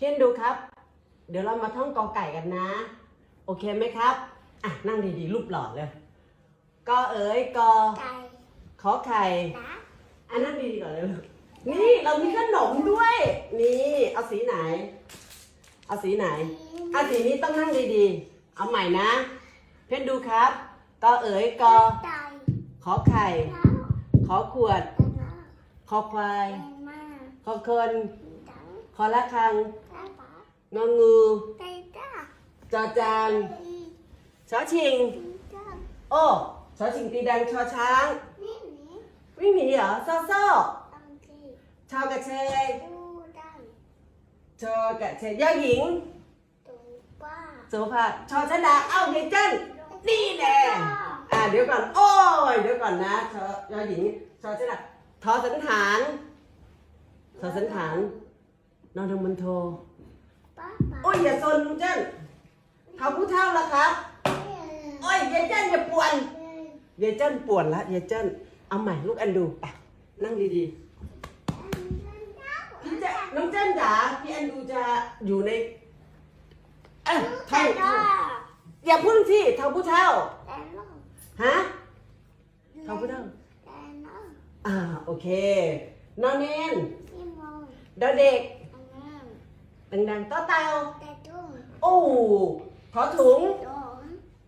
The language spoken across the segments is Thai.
เพียนดูครับ เดี๋ยวเรามาท่องกอไก่กันนะ โอเคไหมครับ อะ นั่งดีๆ รูปหล่อเลยกอเอ๋ยกอไก่ขอไข่ตาอันนั่งดีๆก่อนเลยลูกนี่เรามีขนมด้วย นี่เอาสีไหน เอาสีไหนเอาสีนี้ต้องนั่งดีๆ เอาใหม่นะ เพ่นดูครับกอเอ๋ยกอไก่ขอไข่เท้าขอขวดตะนาคอควายแตงมาคอคนตังคอละคังตาปา งองูจอจานอีชอชิง โอ้ชอชิงตีดังชอช้างวิ่งหนีเหรอซ่อซ่อตังที่ชอกระเชยดูดังชอกระเชยย่าหญิงตูป้าโสภาชอชดาเอ้าเยายเจิ้นนี่แน่อ่าเดี๋ยวก่อน โอ้ยเดี๋ยวก่อนนะชอยอหญิงชอชดาทอสันฐานทอสันฐานนอนทงมันโท โอ้ยอย่าซนลุงเจิ้นเขาผู้เท่าแล้วครับโอ้ยยายเจิ้นอย่าป่วนยายเจิ้นป่วนละยายเจิ้นเอาใหม่ลูกอันดูไปนั่งดีๆพี่จะน้องเจิ้นจ๋าพี่อันดูจะอยู่ในเอ้ยไก่ท่องตาอย่าพูดที่เท่าผู้เท่าแต่น้องฮะเท่าผู้เท่าแต่น้องอ่าโอเคนอนเนนพี่มองดอเด็กอันนั้น ดังๆต่อเต่าแต่ตุ้งโอ้ทอถุงโดน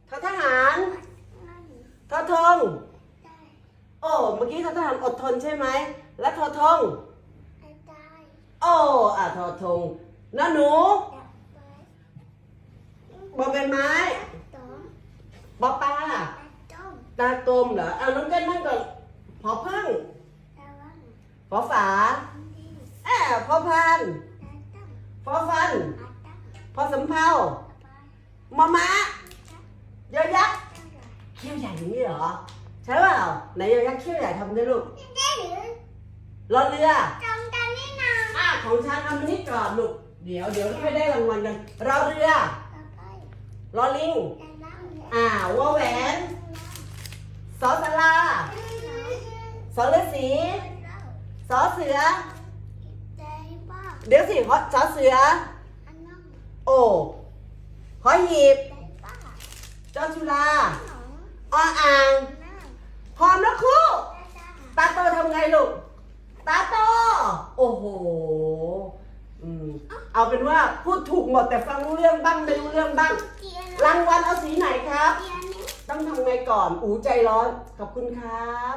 ทอทหารนั่นทอทงได้โอ้เมื่อกี้ทอทหารอดทนใช่ไหม และทอทงไอ้ตายโอ้อะทอทงนอหนูดับไปบอใบไม้ตอมบอปลาตาต้มตากลมเหรอเอาน้องเต้นนั่งก่อนพอพึ่งตาวันพอฝาดีแอบพอพันตาตั้มพ อฟันตาตั้มพอสำเภาตาไปมอม้าตาเยอยักษ์ตั้งใหญ่เขี้ยวใหญ่อย่างนี้เหรอ ใช่เปล่าไหนเยอยักษ์เขี้ยวใหญ่ทำได้ลูกได้หรือรอเรือจงตานี่นาอะของฉันเอามานี่ก่อนลูกเดี๋ยวเดี๋ยวค่อยได้รางวัลกันรอเรือตาไปรอลิงตานั่งอ่าวอแหวนสอสลาสอฤาษีสอเสือใจบ้า เดี๋ยวสิขอสอเสือ อันนั่งโอ้ขอหีบใจบ้าจอจุฬาหนองออ่างนั่งหอมนกคู่ตาตาตาโตทำไงลูกตาโต โอ้โหอืมเอาเป็นว่าพูดถูกหมดแต่ฟังรู้เรื่องบ้างไม่รู้เรื่องบ้างเกียร์รางวัลเอาสีไหนครับเกียร์นี้ ต้องทำไงก่อน อูใจร้อน ขอบคุณครับ